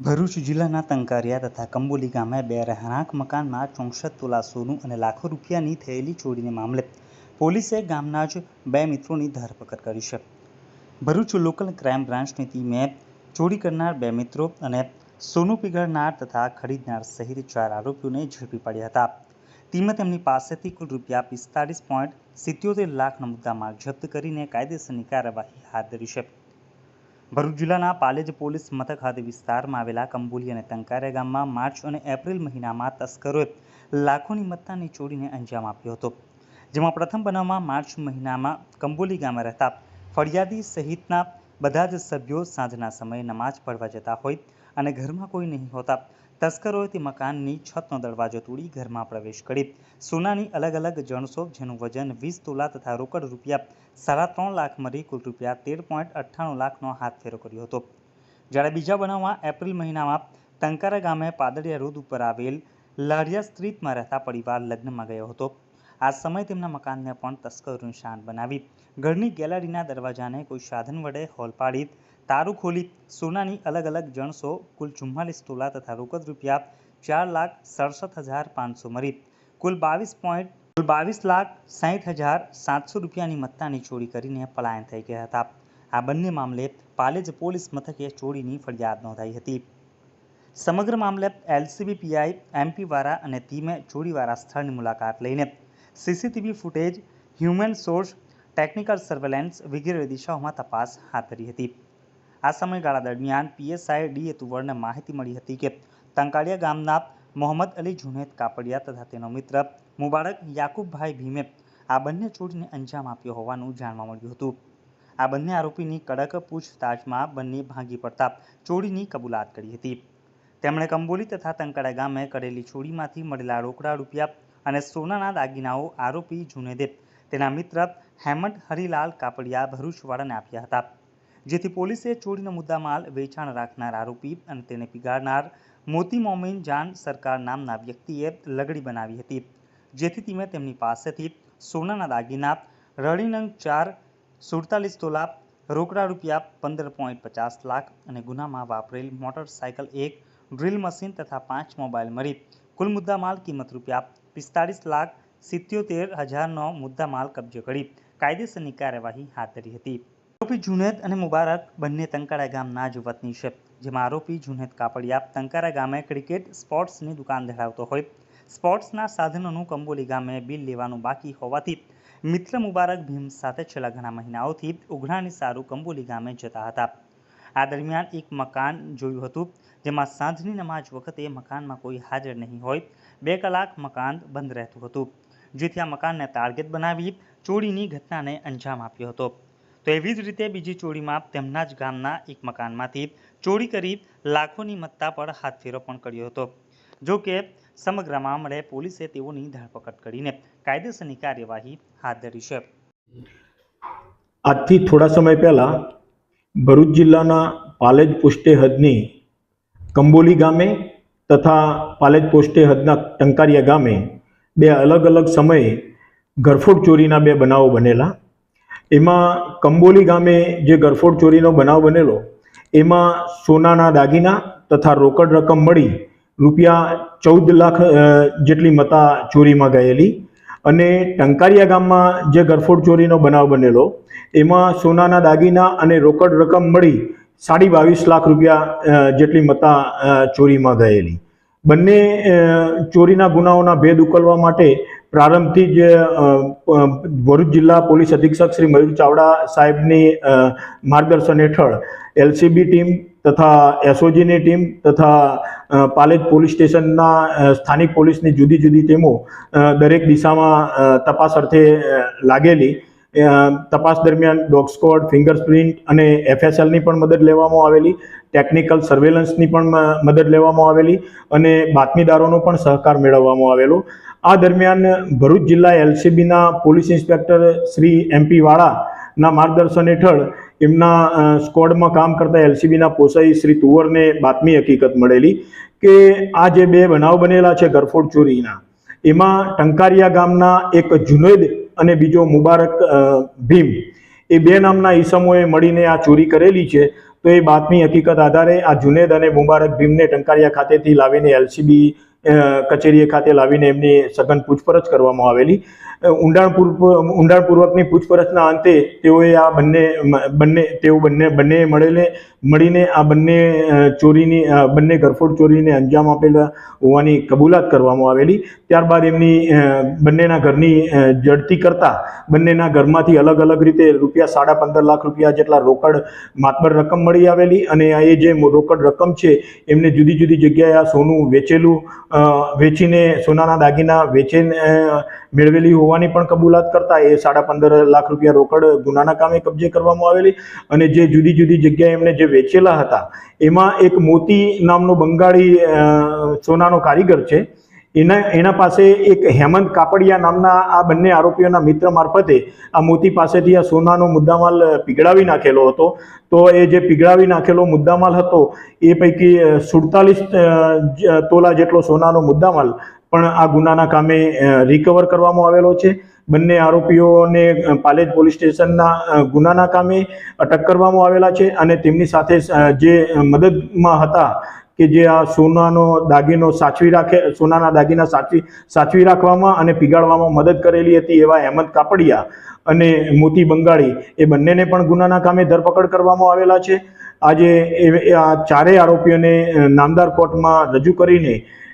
ભરૂચ જિલ્લાના ટંકારિયા તથા કંબોલી ગામે બે રહેણાંક મકાનમાં ચોસઠ તોલા સોનું અને લાખો રૂપિયાની થયેલી ચોરીને મામલે પોલીસે ગામના જ બે મિત્રોની ધરપકડ કરી છે. ભરૂચ લોકલ ક્રાઇમ બ્રાન્ચની ટીમે ચોરી કરનાર બે મિત્રો અને સોનું પીગળનાર તથા ખરીદનાર સહિત ચાર આરોપીઓને ઝડપી પાડ્યા હતા. ટીમે તેમની પાસેથી કુલ રૂપિયા પિસ્તાળીસ પોઈન્ટ સિત્યોતેર લાખનો મુદ્દામાલ જપ્ત કરીને કાયદેસરની કાર્યવાહી હાથ ધરી છે. ભરૂચ જિલ્લાના પાલેજ પોલીસ મથક હદ વિસ્તારમાં આવેલા કંબોલી અને તંકારા ગામમાં માર્ચ અને એપ્રિલ મહિનામાં તસ્કરોએ લાખોની મત્તાની ચોરીને અંજામ આપ્યો હતો. જેમાં પ્રથમ બનાવમાં માર્ચ મહિનામાં કંબોલી ગામે રહેતા ફરિયાદી સહિતના બધા જ સભ્યો સાંજના સમયે નમાઝ પઢવા જતા હોય અને ઘરમાં કોઈ નહીં હોતા તસ્કરોએ મકાનની છતનો દરવાજો તોડી ઘરમાં પ્રવેશ કરી. સોનાની અલગ અલગ જણસો, જેનું વજન વીસ તોલા તથા રોકડ રૂપિયા સાડા ત્રણ લાખ મળી કુલ રૂપિયા તેર પોઈન્ટ અઠ્ઠાણું લાખનો હાથફેરો કર્યો હતો. જ્યારે બીજા બનાવમાં એપ્રિલ મહિનામાં ટંકારા ગામે પાદડિયા રોડ ઉપર આવેલ લાડિયા સ્ટ્રીટમાં રહેતા પરિવાર લગ્નમાં ગયો હતો. આ સમયે તેમના મકાનને પણ તસ્કરો નિશાન બનાવી. ઘરની ગેલેરીના દરવાજાને કોઈ સાધન વડે હોલ પાડી, તારું ખોલી, સોનાની અલગ અલગ જણસો, કુલ ચુમ્માલીસ તોલા તથા રોકડ રૂપિયા ચાર લાખ સડસઠ હજાર પાંચસો મળી કુલ બાવીસ પોઈન્ટ કુલ બાવીસ લાખ સાહીઠ હજાર સાતસો રૂપિયાની મત્તાની ચોરી કરીને પલાયન થઈ ગયા હતા. આ બંને મામલે પાલેજ પોલીસ મથકે ચોરીની ફરિયાદ નોંધાઈ હતી. સમગ્ર મામલે એલસીબી પીઆઈ એમપી વાળા અને ટીમે ચોરીવાળા સ્થળની મુલાકાત લઈને CCTV footage, human source, technical surveillance વગેરે દિશાઓમાં તપાસ હાથ ધરી હતી. આ સમયગાળા દરમિયાન પીએસઆઈ ડી તુવરને માહિતી મળી હતી કે તંકાળિયા ગામના મોહમ્મદ અલી જુનેદ કાપડિયા તથા તેનો મિત્ર મુબારક યાકુબભાઈ ભીમે આ બંને ચોરીને અંજામ આપ્યો હોવાનું જાણવા મળ્યું હતું. આ બંને આરોપીની કડક પૂછતાછમાં બંને ભાંગી પડતા ચોરીની કબૂલાત કરી હતી. તેમણે કંબોલી તથા તંકાળા ગામે કરેલી ચોરીમાંથી મળેલા રોકડા રૂપિયા અને સોનાના દાગીનાઓ આરોપી જુનેદે તેના મિત્ર હેમંત હરિલાલ કાપડિયા ભરૂચવાળાને આપ્યા હતા. જેથી પોલીસે ચોરીનો મુદ્દામાલ વેચાણ રાખનાર આરોપી અને તેને પીગાડનાર મોતી મોમીન જાન સરકાર નામના વ્યક્તિએ લગડી બનાવી હતી. જેથી ટીમે તેમની પાસેથી સોનાના દાગીના રળીનંગ ચાર, સુડતાલીસ તોલા, રોકડા રૂપિયા પંદર પોઈન્ટ પચાસ લાખ અને ગુનામાં વાપરેલ મોટરસાયકલ એક, ડ્રિલ મશીન તથા પાંચ મોબાઈલ મળી. કુલ મુદ્દામાલ કિંમત રૂપિયા પિસ્તાળીસ લાખ સિત્યોતેર હજારનો મુદ્દામાલ કબજો કરી કાયદેસરની કાર્યવાહી હાથ ધરી હતી. આરોપી જુનેદ અને મુબારક બંને તંકારા ગામના જ વતની છે, જેમાં આરોપી જુનેદ કાપડિયા તંકારા ગામે ક્રિકેટ સ્પોર્ટ્સની દુકાન ધરાવતો હોય. સ્પોર્ટ્સના સાધનોનું કંબોલી ગામે બિલ લેવાનું બાકી હોવાથી મિત્ર મુબારક ભીમ સાથે છેલ્લા ઘણા મહિનાઓથી ઉઘરાણી સારું કંબોલી ગામે જતા હતા. આ દરમિયાન એક મકાન જોયું હતું, જેમાં સાંજની નમાજ વખતે મકાનમાં કોઈ હાજર નહીં હોય. બે કલાક મકાન બંધ રહેતું હતું, જેથી આ મકાનને ટાર્ગેટ બનાવી ચોરીની ઘટનાને અંજામ આપ્યો હતો. તો એવી જ રીતે બીજી ચોરીમાં તેમના જ ગામના એક મકાનમાંથી ચોરી કરી લાખોની મત્તા પર હાથફેરો પણ કર્યો હતો. જો કે સમગ્ર મામલે પોલીસે તેઓની ધરપકડ કરીને કાયદેસરની કાર્યવાહી હાથ ધરી છે. આજથી થોડા સમય પહેલાં ભરૂચ જિલ્લાના પાલેજ પોસ્ટે હદની કંબોલી ગામે તથા પાલેજ પોસ્ટે હદના ટંકારિયા ગામે બે અલગ અલગ સમયે ગરફોડ ચોરીના બે બનાવો બનેલા. એમાં કંબોલી ગામે જે ગરફોડ ચોરીનો બનાવ બનેલો, એમાં સોનાના દાગીના તથા રોકડ રકમ મળી રૂપિયા ચૌદ લાખ જેટલી મતા ચોરીમાં ગયેલી. અને ટંકારિયા ગામમાં જે ગરફોડ ચોરીનો બનાવ બનેલો, એમાં સોનાના દાગીના અને રોકડ રકમ મળી સાડી બાવીસ લાખ રૂપિયા જેટલી મતા ચોરીમાં ગયેલી. બંને ચોરીના ગુનાઓના ભેદ ઉકલવા માટે પ્રારંભથી જ ભરૂચ જિલ્લા પોલીસ અધિક્ષક શ્રી મયુર ચાવડા સાહેબની માર્ગદર્શન હેઠળ એલસીબી ટીમ તથા એસઓજીની ટીમ તથા પાલેજ પોલીસ સ્ટેશનના સ્થાનિક પોલીસની જુદી જુદી ટીમો દરેક દિશામાં તપાસ અર્થે લાગેલી. તપાસ દરમિયાન ડોગ સ્કોડ ફિંગરપ્રિન્ટ અને એફએસએલની પણ મદદ લેવામાં આવેલી. ટેકનિકલ સર્વેલન્સની પણ મદદ લેવામાં આવેલી અને બાતમીદારોનો પણ સહકાર મેળવવામાં આવેલો. આ દરમિયાન ભરૂચ જિલ્લા એલસીબીના પોલીસ ઇન્સ્પેક્ટર શ્રી એમપી વાળાના માર્ગદર્શન હેઠળ એમના સ્કોડમાં કામ કરતા એલસીબીના પોસાઈ શ્રી તુવરને બાતમી હકીકત મળેલી કે આ જે બે બનાવ બનેલા છે ગરફોડ ચોરીના, એમાં ટંકારિયા ગામના એક જુનેદ અને બીજો મુબારક ભીમ, એ બે નામના ઈસમોએ મળીને આ ચોરી કરેલી છે. તો એ બાતમી હકીકત આધારે આ જુનેદ અને મુબારક ભીમને ટંકારિયા ખાતેથી લાવીને એલસીબી કચેરીએ ખાતે લાવીને એમની સઘન પૂછપરછ કરવામાં આવેલી. ઊંડાણપૂર્વક ઊંડાણપૂર્વકની પૂછપરછના અંતે તેઓએ આ બંને બંને, તેઓ બંને બંને મળેલે, મળીને આ બંને ચોરીની બંને ઘરફોડ ચોરીને અંજામ આપેલા હોવાની કબૂલાત કરવામાં આવેલી. ત્યારબાદ એમની બંનેના ઘરની જડતી કરતા બંનેના ઘરમાંથી અલગ અલગ રીતે રૂપિયા સાડા પંદર લાખ રૂપિયા જેટલા રોકડ માતબર રકમ મળી આવેલી અને એ જે રોકડ રકમ છે એમને જુદી જુદી જગ્યાએ આ સોનું વેચેલું વેચીને સોનાના દાગીના વેચીને મેળવેલી હોવાની પણ કબૂલાત કરતા એ સાડા પંદર લાખ રૂપિયા રોકડ ગુનાના કામે કબજે કરવામાં આવેલી અને જે જુદી જુદી જગ્યાએ એમને જે વેચેલા હતા, એમાં એક મોતી નામનો બંગાળી સોનાનો કારીગર છે. એના એના પાસે એક હેમંત કાપડિયા નામના આ બંને આરોપીઓના મિત્ર મારફતે આ મોતી પાસેથી આ સોનાનો મુદ્દામાલ પીગળાવી નાખેલો હતો. તો એ જે પીગળાવી નાખેલો મુદ્દામાલ હતો, એ પૈકી સુડતાલીસ તોલા જેટલો સોનાનો મુદ્દામાલ પણ આ ગુનાના કામે રિકવર કરવામાં આવેલો છે. બંને આરોપીઓને પાલેજ પોલીસ સ્ટેશનના ગુનાના કામે અટક કરવામાં આવેલા છે અને તેમની સાથે જે મદદમાં હતા કે જે આ સોનાનો દાગીનો સાચવી રાખે, સોનાના દાગીના સાચવી સાચવી રાખવામાં અને પીગાળવામાં મદદ કરેલી હતી એવા અહેમદ કાપડિયા અને મોતી બંગાળી એ બંનેને પણ ગુનાના કામે ધરપકડ કરવામાં આવેલા છે. આજે આ ચારેય આરોપીઓને નામદાર કોર્ટમાં રજૂ કરીને